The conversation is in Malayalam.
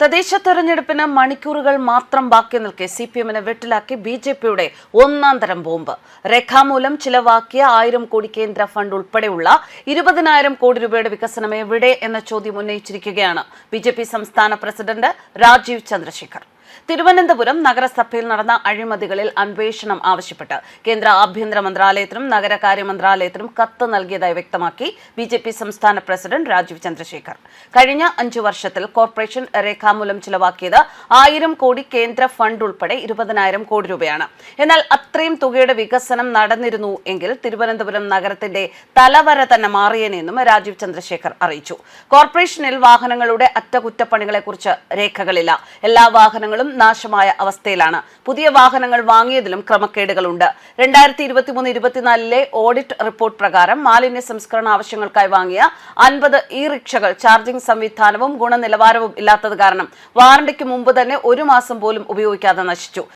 തദ്ദേശ തെരഞ്ഞെടുപ്പിന് മണിക്കൂറുകൾ മാത്രം ബാക്കി നിൽക്കെ സി പി എമ്മിനെ വെട്ടിലാക്കി ബി ജെ പിയുടെ ഒന്നാം തരം ബോംബ്. രേഖാമൂലം ചിലവാക്കിയ ആയിരം കോടി കേന്ദ്ര ഫണ്ട് ഉൾപ്പെടെയുള്ള ഇരുപതിനായിരം കോടി രൂപയുടെ വികസനം എവിടെ എന്ന ചോദ്യം ഉന്നയിച്ചിരിക്കുകയാണ്. ബി സംസ്ഥാന പ്രസിഡന്റ് രാജീവ് ചന്ദ്രശേഖർ. തിരുവനന്തപുരം നഗരസഭയിൽ നടന്ന അഴിമതികളിൽ അന്വേഷണം ആവശ്യപ്പെട്ട് കേന്ദ്ര ആഭ്യന്തര മന്ത്രാലയത്തിനും നഗരകാര്യ മന്ത്രാലയത്തിനും കത്ത് നൽകിയതായി വ്യക്തമാക്കി ബി ജെ പി സംസ്ഥാന പ്രസിഡന്റ് രാജീവ് ചന്ദ്രശേഖർ. കഴിഞ്ഞ അഞ്ചു വർഷത്തിൽ കോർപ്പറേഷൻ രേഖാമൂലം ചിലവാക്കിയത് ആയിരം കോടി കേന്ദ്ര ഫണ്ട് ഉൾപ്പെടെ ഇരുപതിനായിരം കോടി രൂപയാണ്. എന്നാൽ അത്രയും തുകയുടെ വികസനം നടന്നിരുന്നു എങ്കിൽ തിരുവനന്തപുരം നഗരത്തിന്റെ തലവര തന്നെ മാറിയേനെന്നും രാജീവ് ചന്ദ്രശേഖർ അറിയിച്ചു. കോർപ്പറേഷനിൽ വാഹനങ്ങളുടെ അറ്റകുറ്റപ്പണികളെക്കുറിച്ച് രേഖകളില്ല. എല്ലാ വാഹനങ്ങളും നാശമായ അവസ്ഥയിലാണ്. പുതിയ വാഹനങ്ങൾ വാങ്ങിയതിലും ക്രമക്കേടുകളുണ്ട്. രണ്ടായിരത്തി ഇരുപത്തിമൂന്ന് ഇരുപത്തിനാലിലെ ഓഡിറ്റ് റിപ്പോർട്ട് പ്രകാരം മാലിന്യ സംസ്കരണ ആവശ്യങ്ങൾക്കായി വാങ്ങിയ അൻപത് ഇ റിക്ഷകൾ ചാർജിംഗ് സംവിധാനവും ഗുണനിലവാരവും ഇല്ലാത്തത് കാരണം വാറണ്ടിക്ക് മുമ്പ് തന്നെ ഒരു മാസം പോലും ഉപയോഗിക്കാതെ നശിച്ചു.